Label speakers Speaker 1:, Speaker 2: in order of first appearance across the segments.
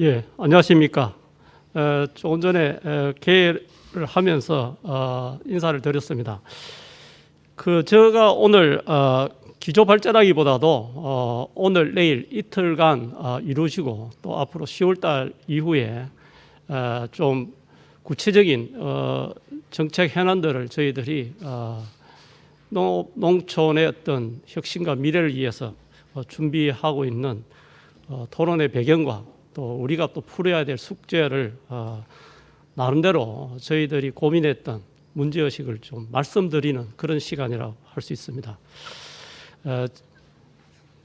Speaker 1: 예, 안녕하십니까. 에, 조금 전에 에, 개회를 하면서 어, 인사를 드렸습니다. 그 제가 오늘 어, 기조 발전하기보다도 어, 오늘 내일 이틀간 어, 이루시고 또 앞으로 10월달 이후에 어, 좀 구체적인 어, 정책 현안들을 저희들이 어, 농, 농촌의 어떤 혁신과 미래를 위해서 어, 준비하고 있는 어, 토론의 배경과 또 우리가 또 풀어야 될 숙제를 어, 나름대로 저희들이 고민했던 문제 의식을 좀 말씀드리는 그런 시간이라고 할 수 있습니다. 어,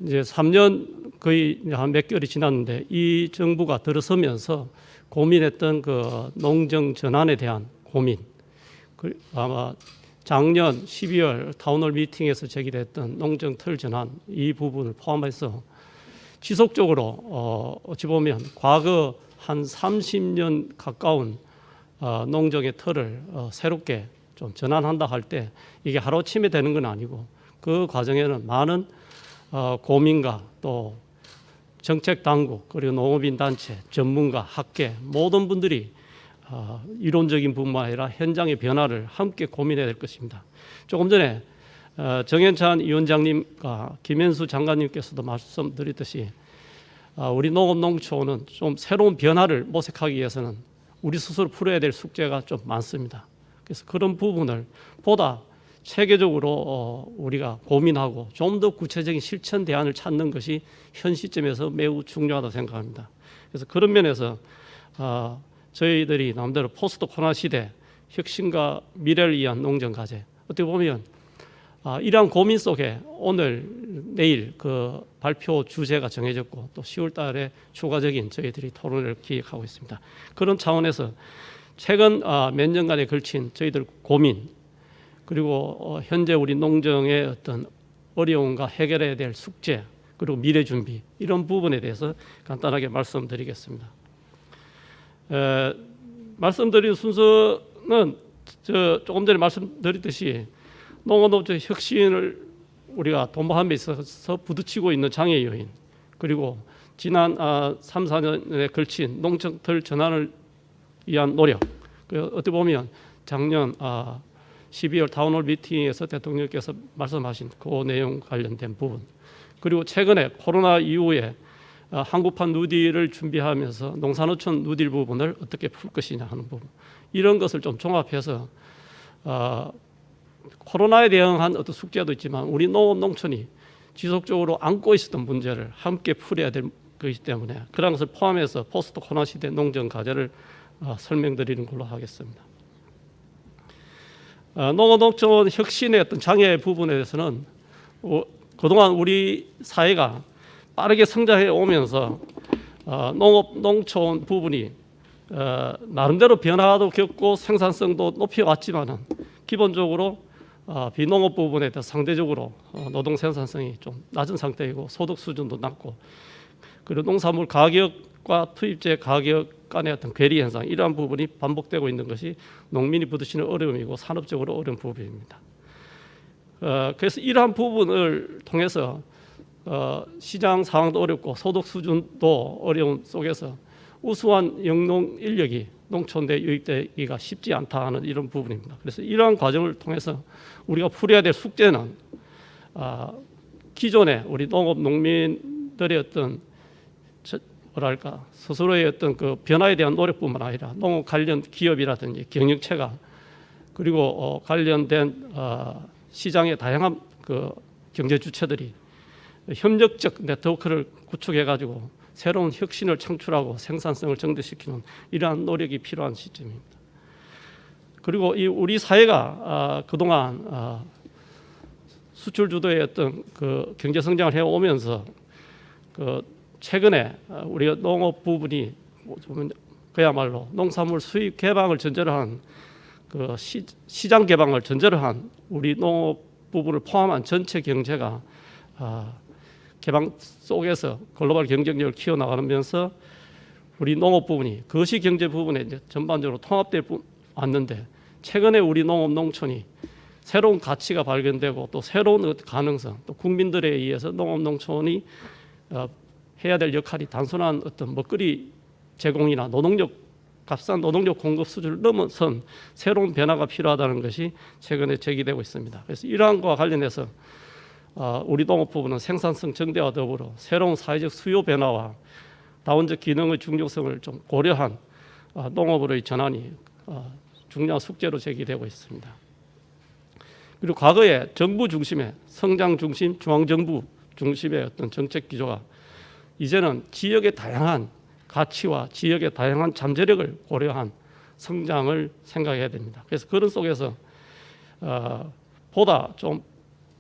Speaker 1: 이제 3년 거의 한 몇 개월이 지났는데 이 정부가 들어서면서 고민했던 그 농정 전환에 대한 고민 그 아마 작년 12월 타운홀 미팅에서 제기됐던 농정 틀 전환 이 부분을 포함해서 지속적으로 어, 어찌 보면 과거 한 30년 가까운 어, 농정의 틀을 어, 새롭게 좀 전환한다 할 때 이게 하루아침에 되는 건 아니고 그 과정에는 많은 어, 고민과 또 정책 당국 그리고 농업인 단체 전문가 학계 모든 분들이 어, 이론적인 부분만 아니라 현장의 변화를 함께 고민해야 될 것입니다. 조금 전에 어, 정현찬 위원장님과 김현수 장관님께서도 말씀드렸듯이 어, 우리 농업농촌은 좀 새로운 변화를 모색하기 위해서는 우리 스스로 풀어야 될 숙제가 좀 많습니다. 그래서 그런 부분을 보다 체계적으로 어, 우리가 고민하고 좀 더 구체적인 실천 대안을 찾는 것이 현 시점에서 매우 중요하다 생각합니다. 그래서 그런 면에서 어, 저희들이 남대로 포스트 코로나 시대 혁신과 미래를 위한 농정 과제 어떻게 보면 아, 이러한 고민 속에 오늘 내일 그 발표 주제가 정해졌고 또 10월 달에 추가적인 저희들이 토론을 기획하고 있습니다. 그런 차원에서 최근 아, 몇 년간에 걸친 저희들 고민 그리고 어, 현재 우리 농정의 어떤 어려움과 해결해야 될 숙제 그리고 미래 준비 이런 부분에 대해서 간단하게 말씀드리겠습니다. 에, 말씀드린 순서는 저 조금 전에 말씀드렸듯이 농업노조 혁신을 우리가 도모함에 있어서 부딪히고 있는 장애 요인 그리고 지난 아, 3, 4년에 걸친 농정틀 전환을 위한 노력 그 어떻게 보면 작년 아, 12월 타운홀 미팅에서 대통령께서 말씀하신 그 내용 관련된 부분 그리고 최근에 코로나 이후에 아, 한국판 누딜을 준비하면서 농산어촌 누딜 부분을 어떻게 풀 것이냐 하는 부분 이런 것을 좀 종합해서 아, 코로나에 대응한 어떤 숙제도 있지만 우리 농업 농촌이 지속적으로 안고 있었던 문제를 함께 풀어야 될 것이기 때문에 그런 것을 포함해서 포스트 코로나 시대 농정 과제를 어, 설명드리는 걸로 하겠습니다. 어, 농업 농촌 혁신의 어떤 장애 부분에 대해서는 어, 그동안 우리 사회가 빠르게 성장해 오면서 어, 농업 농촌 부분이 어, 나름대로 변화도 겪고 생산성도 높여 왔지만은 기본적으로 어, 비농업 부분에 대해 상대적으로 어, 노동 생산성이 좀 낮은 상태이고 소득 수준도 낮고 그리고 농산물 가격과 투입재 가격 간의 어떤 괴리 현상 이러한 부분이 반복되고 있는 것이 농민이 부딪히는 어려움이고 산업적으로 어려운 부분입니다. 어, 그래서 이러한 부분을 통해서 어, 시장 상황도 어렵고 소득 수준도 어려운 속에서 우수한 영농 인력이 농촌대 유입되기가 쉽지 않다 하는 이런 부분입니다. 그래서 이러한 과정을 통해서 우리가 풀어야 될 숙제는 아, 기존의 우리 농업 농민들의 어떤 저, 뭐랄까 스스로의 어떤 그 변화에 대한 노력뿐만 아니라 농업 관련 기업이라든지 경영체가 그리고 어, 관련된 어, 시장의 다양한 그 경제 주체들이 협력적 네트워크를 구축해 가지고 새로운 혁신을 창출하고 생산성을 증대시키는 이러한 노력이 필요한 시점입니다. 그리고 이 우리 사회가 아, 그동안 아, 수출 주도의 어떤 그 경제 성장을 해 오면서 그 최근에 아, 우리가 농업 부분이 그야말로 농산물 수입 개방을 전제로 한 그 시장 개방을 전제로 한 우리 농업 부분을 포함한 전체 경제가 아, 개방 속에서 글로벌 경쟁력을 키워나가면서 우리 농업 부분이 거시 경제 부분에 이제 전반적으로 통합돼 왔는데 최근에 우리 농업 농촌이 새로운 가치가 발견되고 또 새로운 그 가능성 또 국민들에 의해서 농업 농촌이 어, 해야 될 역할이 단순한 어떤 먹거리 제공이나 노동력 값싼 노동력 공급 수준을 넘어선 새로운 변화가 필요하다는 것이 최근에 제기되고 있습니다. 그래서 이러한 것과 관련해서 어, 우리 농업부는 생산성 증대와 더불어 새로운 사회적 수요 변화와 다원적 기능의 중요성을 좀 고려한 어, 농업으로의 전환이 어, 중요한 숙제로 제기되고 있습니다. 그리고 과거에 정부 중심의 성장 중심, 중앙 정부 중심의 어떤 정책 기조가 이제는 지역의 다양한 가치와 지역의 다양한 잠재력을 고려한 성장을 생각해야 됩니다. 그래서 그런 속에서 어, 보다 좀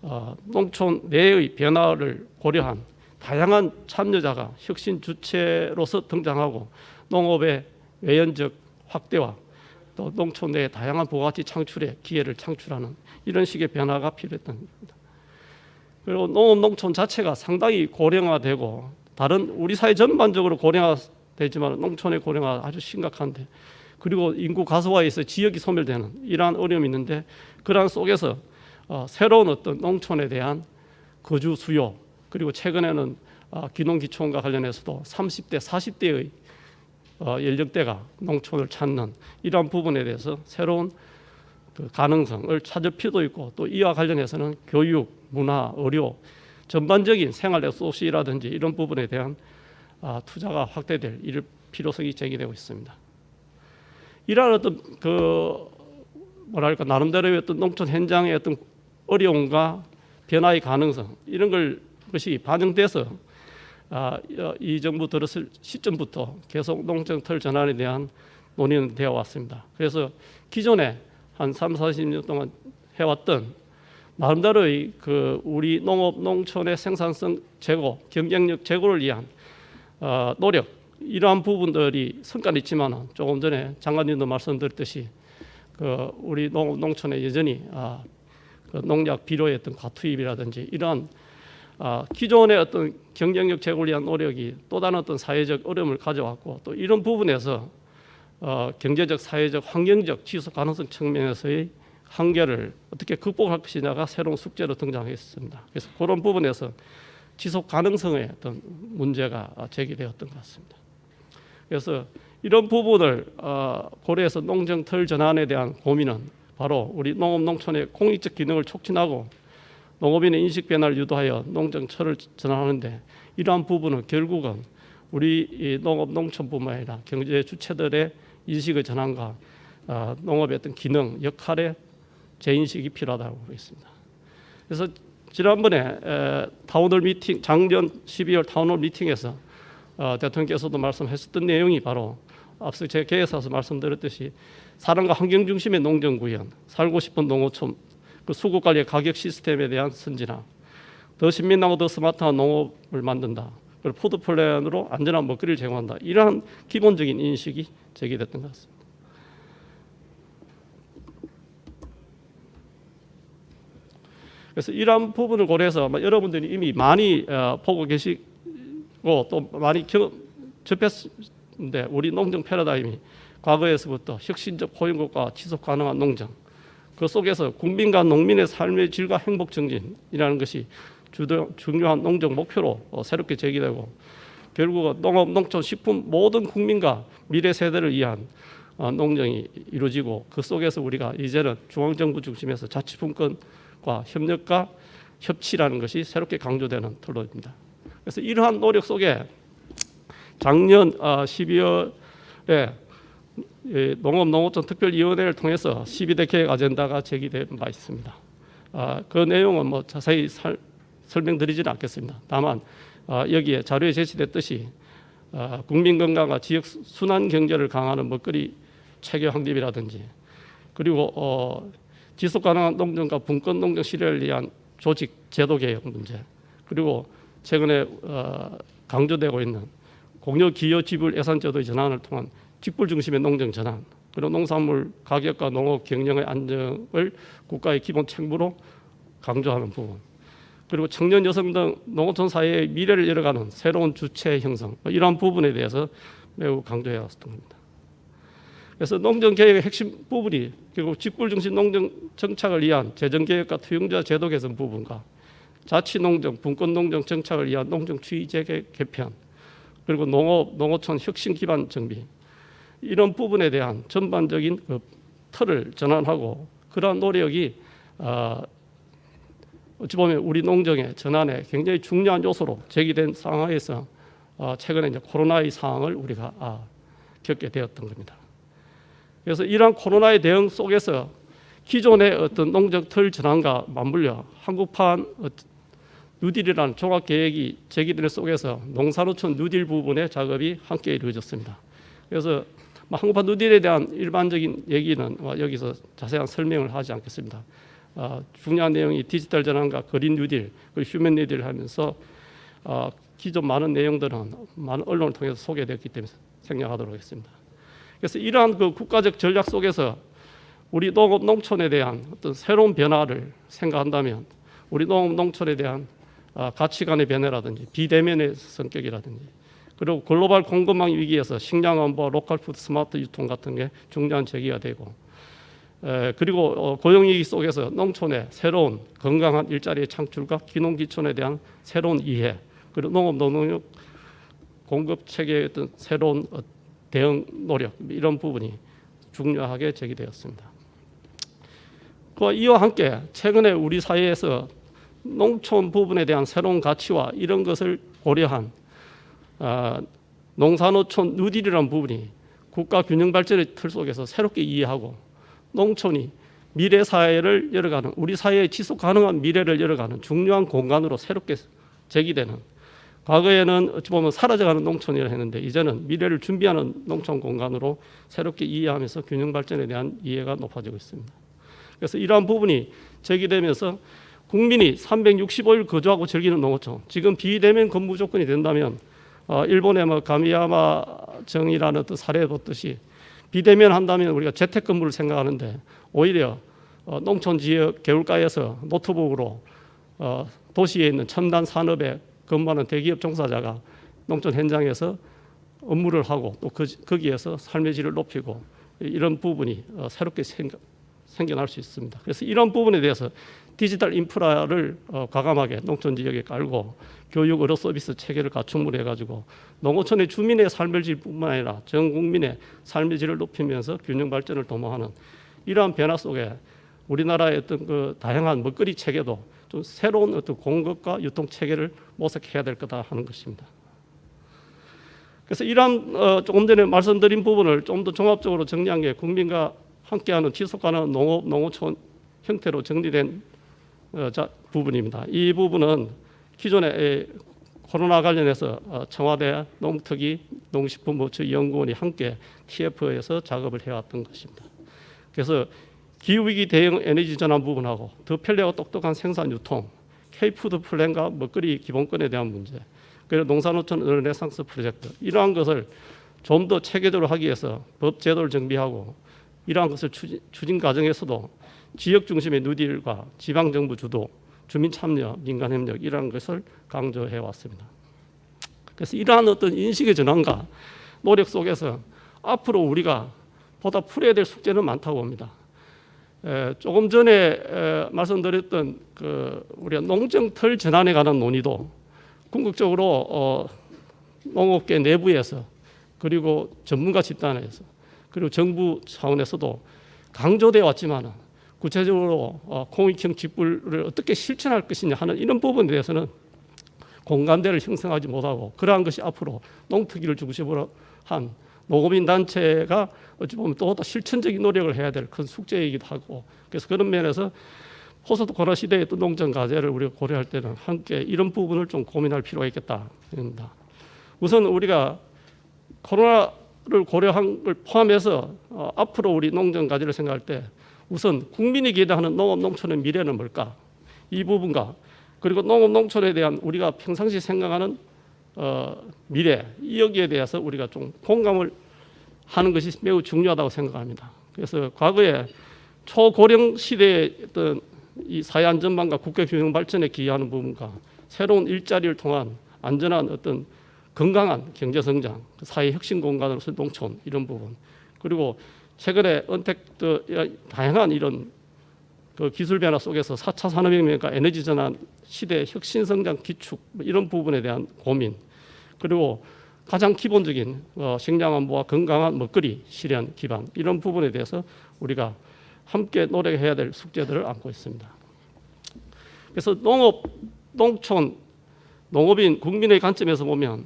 Speaker 1: 어, 농촌 내의 변화를 고려한 다양한 참여자가 혁신 주체로서 등장하고 농업의 외연적 확대와 또 농촌 내 다양한 부가가치 창출의 기회를 창출하는 이런 식의 변화가 필요했던 겁니다. 그리고 농업 농촌 자체가 상당히 고령화되고 다른 우리 사회 전반적으로 고령화되지만 농촌의 고령화 아주 심각한데 그리고 인구 가소화에서 지역이 소멸되는 이러한 어려움이 있는데 그러한 속에서 어, 새로운 어떤 농촌에 대한 거주 수요 그리고 최근에는 어, 기농기촌과 관련해서도 30대 40대의 어, 연령대가 농촌을 찾는 이러한 부분에 대해서 새로운 그 가능성을 찾을 필요도 있고 또 이와 관련해서는 교육, 문화, 의료 전반적인 생활의 소시라든지 이런 부분에 대한 아, 투자가 확대될 필요성이 제기되고 있습니다. 이러한 어떤 그 뭐랄까 나름대로의 어떤 농촌 현장의 어떤 어려움과 변화의 가능성 이런 걸 것이 반영돼서 아, 어, 이 정부 들었을 시점부터 계속 농정털 전환에 대한 논의는 되어 왔습니다. 그래서 기존에 한 3, 40년 동안 해왔던 나름대로의 그 우리 농업 농촌의 생산성 제고, 경쟁력 제고를 위한 어, 노력 이러한 부분들이 성과는 있지만 조금 전에 장관님도 말씀드렸듯이 그 우리 농업 농촌에 여전히 아, 그 농약 비료의 어떤 과투입이라든지 이러한 아, 기존의 어떤 경쟁력 제고를 위한 노력이 또 다른 어떤 사회적 어려움을 가져왔고 또 이런 부분에서 어, 경제적, 사회적, 환경적 지속 가능성 측면에서의 한계를 어떻게 극복할 것이냐가 새로운 숙제로 등장했습니다. 그래서 그런 부분에서 지속 가능성의 어떤 문제가 제기되었던 것 같습니다. 그래서 이런 부분을 어, 고려해서 농정털 전환에 대한 고민은 바로 우리 농업 농촌의 공익적 기능을 촉진하고 농업인의 인식 변화를 유도하여 농정철을 전환하는데 이러한 부분은 결국은 우리 이 농업 농촌뿐만 아니라 경제 주체들의 인식의 전환과 어, 농업의 어떤 기능 역할의 재인식이 필요하다고 보겠습니다. 그래서 지난번에 에, 타운홀 미팅 작년 12월 타운홀 미팅에서 어, 대통령께서도 말씀하셨던 내용이 바로 앞서 제 계획서에서 말씀드렸듯이 사람과 환경 중심의 농정 구현, 살고 싶은 농어촌, 그 수국 관리의 가격 시스템에 대한 선진화, 더 신민하고 더 스마트한 농업을 만든다. 그리고 푸드 플랜으로 안전한 먹거리를 제공한다. 이러한 기본적인 인식이 제기됐던 것 같습니다. 그래서 이러한 부분을 고려해서 여러분들이 이미 많이 어, 보고 계시고 또 많이 경, 접했는데 우리 농정 패러다임이 과거에서부터 혁신적 포용국가 지속 가능한 농정 그 속에서 국민과 농민의 삶의 질과 행복 증진이라는 것이 주도, 중요한 농정 목표로 어, 새롭게 제기되고 결국 농업, 농촌, 식품 모든 국민과 미래 세대를 위한 어, 농정이 이루어지고 그 속에서 우리가 이제는 중앙정부 중심에서 자치분권과 협력과 협치라는 것이 새롭게 강조되는 토론입니다. 그래서 이러한 노력 속에 작년 12월에 농업 농어촌 특별위원회를 통해서 12대 계획 아젠다가 제기된 바 있습니다. 아, 그 내용은 뭐 자세히 살, 설명드리지는 않겠습니다. 다만 아, 여기에 자료에 제시됐듯이 아, 국민 건강과 지역 순환 경제를 강화하는 먹거리 체계 확립이라든지 그리고 어, 지속 가능한 농정과 분권 농정 실현을 위한 조직 제도 개혁 문제 그리고 최근에 어, 강조되고 있는 공여 기여 지불 예산 제도의 전환을 통한 직불 중심의 농정 전환 그리고 농산물 가격과 농업 경영의 안정을 국가의 기본 책무로 강조하는 부분 그리고 청년 여성 등 농어촌 사회의 미래를 열어가는 새로운 주체 형성 뭐 이러한 부분에 대해서 매우 강조해 왔던 겁니다. 그래서 농정 개혁의 핵심 부분이 결국 직불 중심 농정 정착을 위한 재정 개혁과 투영자 제도 개선 부분과 자치 농정, 분권 농정 정착을 위한 농정 취재 개편 그리고 농업 농어촌 혁신 기반 정비 이런 부분에 대한 전반적인 그 틀을 전환하고 그러한 노력이 어, 어찌 보면 우리 농정의 전환에 굉장히 중요한 요소로 제기된 상황에서 어, 최근에 이제 코로나의 상황을 우리가 아, 겪게 되었던 겁니다. 그래서 이러한 코로나의 대응 속에서 기존의 어떤 농적 틀 전환과 맞물려 한국판 어, 뉴딜이라는 종합 계획이 제기되는 속에서 농산어촌 뉴딜 부분의 작업이 함께 이루어졌습니다. 그래서 뭐 한국판 뉴딜에 대한 일반적인 얘기는 뭐 여기서 자세한 설명을 하지 않겠습니다. 어, 중요한 내용이 디지털 전환과 그린 뉴딜, 그리고 휴먼 뉴딜 하면서 어, 기존 많은 내용들은 많은 언론을 통해서 소개됐기 때문에 생략하도록 하겠습니다. 그래서 이러한 그 국가적 전략 속에서 우리 농업 농촌에 대한 어떤 새로운 변화를 생각한다면 우리 농업 농촌에 대한 아, 가치관의 변화라든지 비대면의 성격이라든지 그리고 글로벌 공급망 위기에서 식량 안보, 로컬 푸드 스마트 유통 같은 게 중요한 제기가 되고 에, 그리고 어, 고용 위기 속에서 농촌의 새로운 건강한 일자리의 창출과 기농기촌에 대한 새로운 이해 그리고 농업 노동력 공급 체계의 어떤 새로운 어, 대응 노력 이런 부분이 중요하게 제기되었습니다. 이와 함께 최근에 우리 사회에서 농촌 부분에 대한 새로운 가치와 이런 것을 고려한 아, 농산어촌 누딜이라는 부분이 국가 균형 발전의 틀 속에서 새롭게 이해하고 농촌이 미래 사회를 열어가는 우리 사회의 지속 가능한 미래를 열어가는 중요한 공간으로 새롭게 제기되는 과거에는 어찌 보면 사라져가는 농촌이라 했는데 이제는 미래를 준비하는 농촌 공간으로 새롭게 이해하면서 균형 발전에 대한 이해가 높아지고 있습니다. 그래서 이러한 부분이 제기되면서 국민이 365일 거주하고 즐기는 농어촌 지금 비대면 근무 조건이 된다면 어, 일본의 뭐 가미야마 정이라는 또 사례 보듯이 비대면 한다면 우리가 재택 근무를 생각하는데 오히려 어, 농촌 지역 개울가에서 노트북으로 어, 도시에 있는 첨단 산업에 근무하는 대기업 종사자가 농촌 현장에서 업무를 하고 또 그, 거기에서 삶의 질을 높이고 이런 부분이 어, 새롭게 생겨, 생겨날 수 있습니다. 그래서 이런 부분에 대해서 디지털 인프라를 어, 과감하게 농촌 지역에 깔고 교육 의료 서비스 체계를 갖춤을 해가지고 농어촌의 주민의 삶의 질뿐만 아니라 전 국민의 삶의 질을 높이면서 균형 발전을 도모하는 이러한 변화 속에 우리나라의 어떤 그 다양한 먹거리 체계도 좀 새로운 어떤 공급과 유통 체계를 모색해야 될 거다 하는 것입니다. 그래서 이러한 어, 조금 전에 말씀드린 부분을 좀 더 종합적으로 정리한 게 국민과 함께하는 지속 가능한 농업 농어촌 형태로 정리된 어, 자, 부분입니다. 이 부분은 기존에 에, 코로나 관련해서 어, 청와대 농특위 농식품부처연구원이 함께 TF에서 작업을 해왔던 것입니다. 그래서 기후위기 대응 에너지 전환 부분하고 더 편리하고 똑똑한 생산 유통, K푸드 플랜과 먹거리 기본권에 대한 문제, 그리고 농산어촌 르네상스 프로젝트 이러한 것을 좀 더 체계적으로 하기 위해서 법 제도를 정비하고 이러한 것을 추진, 추진 과정에서도 지역 중심의 뉴딜과 지방 정부 주도, 주민 참여, 민간 협력 이러한 것을 강조해 왔습니다. 그래서 이러한 어떤 인식의 전환과 노력 속에서 앞으로 우리가 보다 풀어야 될 숙제는 많다고 봅니다. 에, 조금 전에 에, 말씀드렸던 그 우리가 농정털 전환에 관한 논의도 궁극적으로 어, 농업계 내부에서 그리고 전문가 집단에서 그리고 정부 차원에서도 강조되어 왔지만 구체적으로 어, 공익형 직불을 어떻게 실천할 것이냐 하는 이런 부분에 대해서는 공감대를 형성하지 못하고 그러한 것이 앞으로 농특위를 중심으로 한 농업인 단체가 어찌 보면 또 실천적인 노력을 해야 될 큰 숙제이기도 하고 그래서 그런 면에서 포스트 코로나 시대의 또 농정 과제를 우리가 고려할 때는 함께 이런 부분을 좀 고민할 필요가 있겠다 입니다. 우선 우리가 코로나를 고려한 걸 포함해서 어, 앞으로 우리 농정 과제를 생각할 때 우선 국민이 기대하는 농업 농촌의 미래는 뭘까? 이 부분과 그리고 농업 농촌에 대한 우리가 평상시 생각하는 어, 미래 여기에 대해서 우리가 좀 공감을 하는 것이 매우 중요하다고 생각합니다. 그래서 과거에 초고령 시대의 어떤 이 사회 안전망과 국가 균형 발전에 기여하는 부분과 새로운 일자리를 통한 안전한 어떤 건강한 경제 성장, 사회 혁신 공간으로서 농촌 이런 부분 그리고 최근에 언택 그 다양한 이런 그 기술 변화 속에서 4차 산업혁명과 에너지 전환 시대 혁신 성장 기축 뭐 이런 부분에 대한 고민 그리고 가장 기본적인 어, 식량 안보와 건강한 먹거리 실현 기반 이런 부분에 대해서 우리가 함께 노력해야 될 숙제들을 안고 있습니다. 그래서 농업, 농촌, 농업인 국민의 관점에서 보면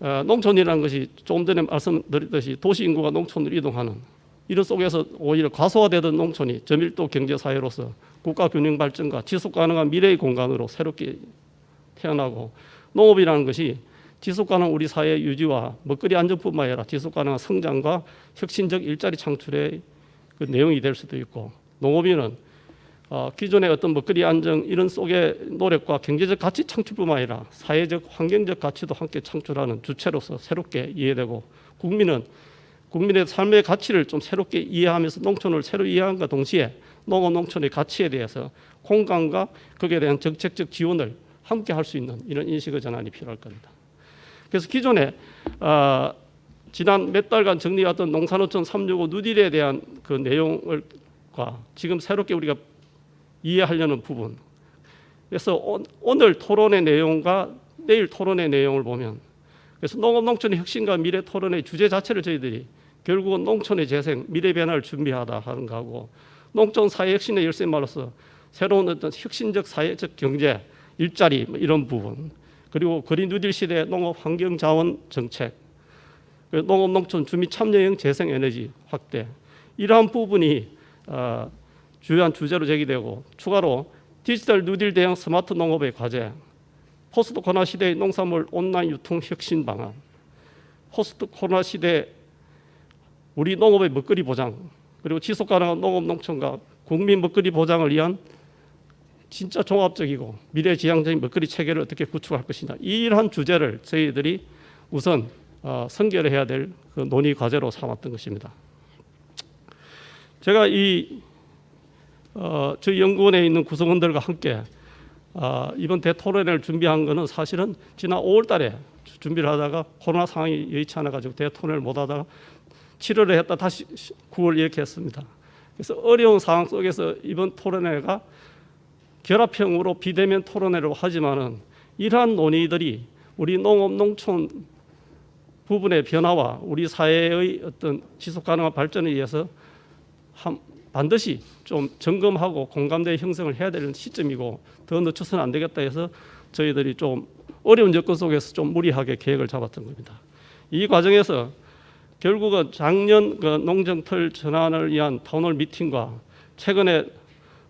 Speaker 1: 어, 농촌이라는 것이 조금 전에 말씀드렸듯이 도시 인구가 농촌으로 이동하는 이런 속에서 오히려 과소화되던 농촌이 저밀도 경제 사회로서 국가 균형 발전과 지속 가능한 미래의 공간으로 새롭게 태어나고 농업이라는 것이 지속 가능한 우리 사회 유지와 먹거리 안정뿐만 아니라 지속 가능한 성장과 혁신적 일자리 창출의 그 내용이 될 수도 있고 농업인은 어, 기존의 어떤 먹거리 안정 이런 속의 노력과 경제적 가치 창출뿐만 아니라 사회적 환경적 가치도 함께 창출하는 주체로서 새롭게 이해되고 국민은 국민의 삶의 가치를 좀 새롭게 이해하면서 농촌을 새로 이해함과 동시에 농업 농촌의 가치에 대해서 공감과 거기에 대한 정책적 지원을 함께 할 수 있는 이런 인식의 전환이 필요할 겁니다. 그래서 기존에 어, 지난 몇 달간 정리했던 농산어촌 365 누딜에 대한 그 내용을과 지금 새롭게 우리가 이해하려는 부분. 그래서 오, 오늘 토론의 내용과 내일 토론의 내용을 보면 그래서 농업 농촌의 혁신과 미래 토론의 주제 자체를 저희들이 결국은 농촌의 재생, 미래 변화를 준비하다 하는 거하고 농촌 사회 혁신의 열쇠말로서 새로운 어떤 혁신적 사회적 경제, 일자리 뭐 이런 부분 그리고 그린 뉴딜 시대 농업 환경 자원 정책, 그 농업 농촌 주민 참여형 재생 에너지 확대 이러한 부분이 어, 주요한 주제로 제기되고 추가로 디지털 뉴딜 대형 스마트 농업의 과제, 포스트 코로나 시대의 농산물 온라인 유통 혁신 방안, 포스트 코로나 시대 우리 농업의 먹거리 보장, 그리고 지속 가능한 농업 농촌과 국민 먹거리 보장을 위한 진짜 종합적이고 미래지향적인 먹거리 체계를 어떻게 구축할 것이냐 이러한 주제를 저희들이 우선 어, 선결 해야 될 그 논의 과제로 삼았던 것입니다. 제가 이 어, 저희 연구원에 있는 구성원들과 함께 어, 이번 대토론회를 준비한 것은 사실은 지난 5월 달에 준비를 하다가 코로나 상황이 여의치 않아 가지고 대토론회를 못 하다가 7월에 했다 다시 9월 이렇게 했습니다. 그래서 어려운 상황 속에서 이번 토론회가 결합형으로 비대면 토론회로 하지만은 이러한 논의들이 우리 농업 농촌 부분의 변화와 우리 사회의 어떤 지속 가능한 발전을 위해서 한, 반드시 좀 점검하고 공감대 형성을 해야 되는 시점이고 더 늦춰서는 안 되겠다 해서 저희들이 좀 어려운 여건 속에서 좀 무리하게 계획을 잡았던 겁니다. 이 과정에서 결국은 작년 그 농정틀 전환을 위한 타운홀 미팅과 최근에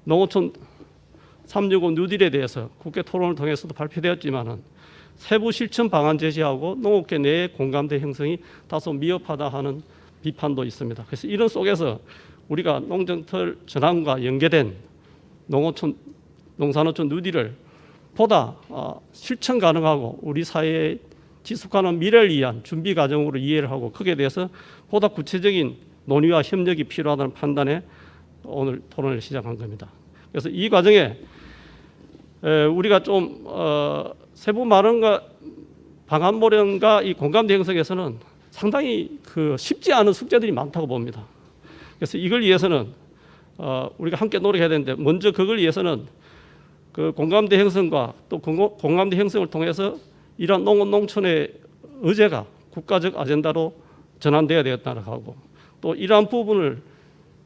Speaker 1: 농어촌 365 뉴딜에 대해서 국회 토론을 통해서도 발표되었지만은 세부 실천 방안 제시하고 농업계 내의 공감대 형성이 다소 미흡하다 하는 비판도 있습니다. 그래서 이런 속에서 우리가 농정틀 전환과 연계된 농어촌 농산어촌 뉴딜을 보다 어, 실천 가능하고 우리 사회의 지속가능 미래를 위한 준비 과정으로 이해를 하고 거기에 대해서 보다 구체적인 논의와 협력이 필요하다는 판단에 오늘 토론을 시작한 겁니다. 그래서 이 과정에 에, 우리가 좀 어, 세부 마련과 방안 모련과 이 공감대 형성에서는 상당히 그 쉽지 않은 숙제들이 많다고 봅니다. 그래서 이걸 위해서는 어, 우리가 함께 노력해야 되는데 먼저 그걸 위해서는 그 공감대 형성과 또 공감대 형성을 통해서 이러한 농업 농촌의 의제가 국가적 아젠다로 전환돼야 되겠다는 하고 또 이러한 부분을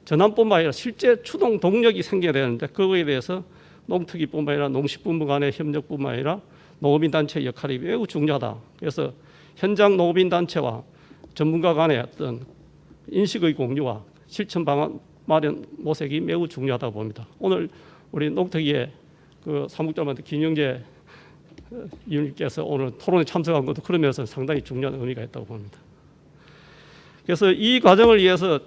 Speaker 1: 전환뿐만 아니라 실제 추동 동력이 생겨야 되는데 그거에 대해서 농특위뿐만 아니라 농식품부 간의 협력뿐만 아니라 농업인 단체의 역할이 매우 중요하다. 그래서 현장 농업인 단체와 전문가 간의 어떤 인식의 공유와 실천 방안 마련 모색이 매우 중요하다고 봅니다. 오늘 우리 농특위의 그 사무장한테 김영재 어, 위원님께서 오늘 토론에 참석한 것도 그런 면에서 상당히 중요한 의미가 있다고 봅니다. 그래서 이 과정을 위해서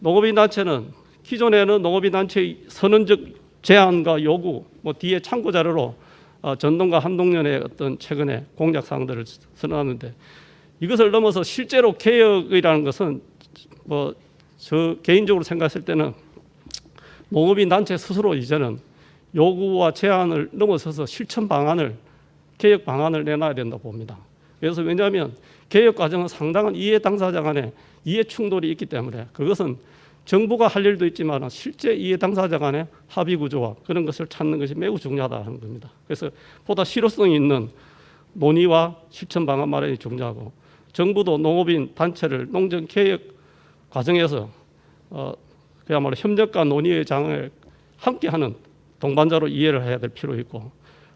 Speaker 1: 농업인 단체는 기존에는 농업인 단체의 선언적 제안과 요구, 뭐 뒤에 참고 자료로 어, 전동과 한동련의 어떤 최근의 공약 사항들을 선언하는데 이것을 넘어서 실제로 개혁이라는 것은 뭐 저 개인적으로 생각했을 때는 농업인 단체 스스로 이제는 요구와 제안을 넘어서서 실천 방안을 개혁 방안을 내놔야 된다고 봅니다. 그래서 왜냐하면 개혁 과정은 상당한 이해 당사자 간의 이해 충돌이 있기 때문에 그것은 정부가 할 일도 있지만 실제 이해 당사자 간의 합의 구조와 그런 것을 찾는 것이 매우 중요하다는 겁니다. 그래서 보다 실효성 있는 논의와 실천 방안 마련이 중요하고 정부도 농업인 단체를 농정 개혁 과정에서 어, 그야말로 협력과 논의의 장을 함께하는 동반자로 이해를 해야 될 필요 있고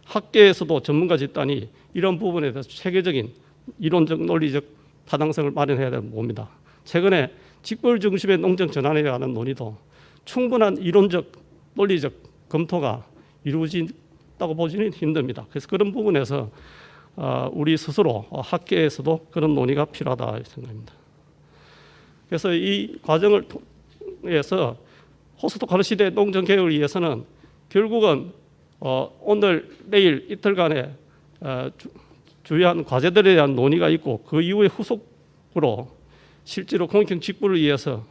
Speaker 1: 학계에서도 전문가 집단이 이런 부분에 대해서 체계적인 이론적 논리적 타당성을 마련해야 되는 봅니다. 최근에 직불 중심의 농정 전환에 관한 논의도 충분한 이론적 논리적 검토가 이루어진다고 보지는 힘듭니다. 그래서 그런 부분에서 어, 우리 스스로 어, 학계에서도 그런 논의가 필요하다 생각합니다. 그래서 이 과정을 통해서 호스트 가르 시대 농정 개혁을 위해서는 결국은 어, 오늘 내일 이틀간의 어, 주, 주요한 과제들에 대한 논의가 있고 그 이후에 후속으로 실제로 공익형 직부를 위해서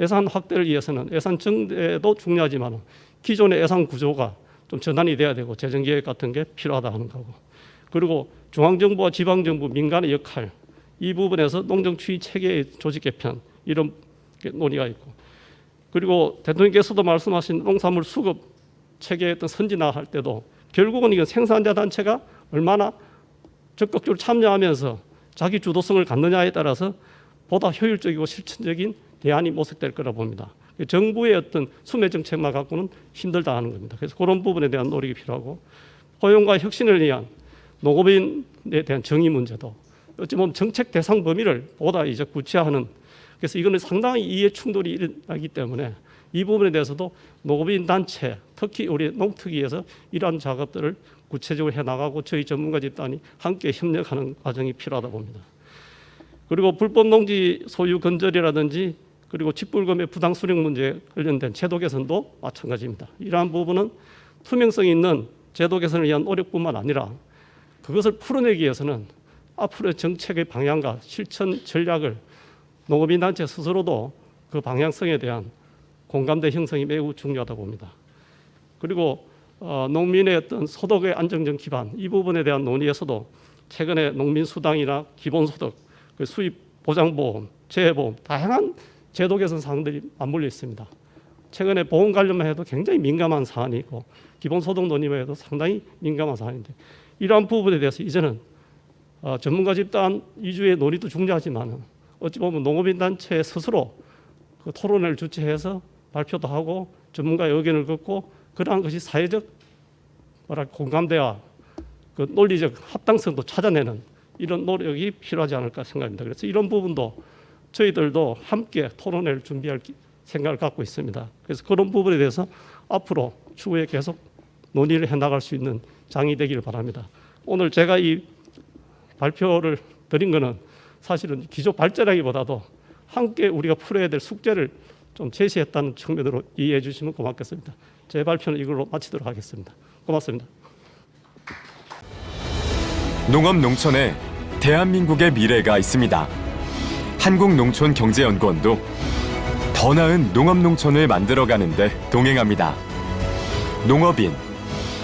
Speaker 1: 예산 확대를 위해서는 예산 증대도 중요하지만 기존의 예산 구조가 좀 전환이 돼야 되고 재정 계획 같은 게 필요하다 하는 거고. 그리고 중앙 정부와 지방 정부 민간의 역할 이 부분에서 농정 추이 체계의 조직 개편 이런 게 논의가 있고 그리고 대통령께서도 말씀하신 농산물 수급 체계의 어떤 선진화 할 때도 결국은 이건 생산자 단체가 얼마나 적극적으로 참여하면서 자기 주도성을 갖느냐에 따라서 보다 효율적이고 실천적인 대안이 모색될 거라 봅니다. 정부의 어떤 수매 정책만 갖고는 힘들다 하는 겁니다. 그래서 그런 부분에 대한 노력이 필요하고 포용과 혁신을 위한 농업인에 대한 정의 문제도 어찌 보면 정책 대상 범위를 보다 이제 구체화하는 그래서 이거는 상당히 이해 충돌이 일어나기 때문에 이 부분에 대해서도 농업인 단체 특히 우리 농특위에서 이러한 작업들을 구체적으로 해나가고 저희 전문가 집단이 함께 협력하는 과정이 필요하다 봅니다. 그리고 불법 농지 소유 건절이라든지 그리고 직불금의 부당 수령 문제에 관련된 제도 개선도 마찬가지입니다. 이러한 부분은 투명성 있는 제도 개선을 위한 노력뿐만 아니라 그것을 풀어내기 위해서는 앞으로의 정책의 방향과 실천 전략을 농업인 단체 스스로도 그 방향성에 대한 공감대 형성이 매우 중요하다고 봅니다. 그리고 어, 농민의 어떤 소득의 안정적 기반 이 부분에 대한 논의에서도 최근에 농민 수당이나 기본소득, 그 수입 보장보험, 재해보험 다양한 제도 개선 사항들이 맞물려 있습니다. 최근에 보험 관련만 해도 굉장히 민감한 사안이 있고 기본소득 논의만 해도 상당히 민감한 사안인데 이러한 부분에 대해서 이제는 어, 전문가 집단 위주의 논의도 중요하지만 어찌 보면 농업인 단체 스스로 그 토론회를 주최해서 발표도 하고 전문가의 의견을 듣고 그러한 것이 사회적 뭐라 공감대와 그 논리적 합당성도 찾아내는 이런 노력이 필요하지 않을까 생각합니다. 그래서 이런 부분도 저희들도 함께 토론회를 준비할 기- 생각을 갖고 있습니다. 그래서 그런 부분에 대해서 앞으로 추후에 계속 논의를 해 나갈 수 있는 장이 되기를 바랍니다. 오늘 제가 이 발표를 드린 것은 사실은 기조 발전하기보다도 함께 우리가 풀어야 될 숙제를 좀 제시했다는 측면으로 이해해 주시면 고맙겠습니다. 제 발표는 이걸로 마치도록 하겠습니다. 고맙습니다.
Speaker 2: 농업 농촌에 대한민국의 미래가 있습니다. 한국농촌경제연구원도 더 나은 농업 농촌을 만들어가는데 동행합니다. 농업인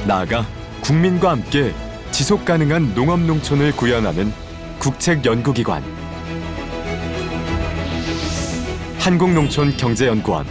Speaker 2: 나아가 국민과 함께 지속 가능한 농업 농촌을 구현하는 국책 연구기관. 한국농촌경제연구원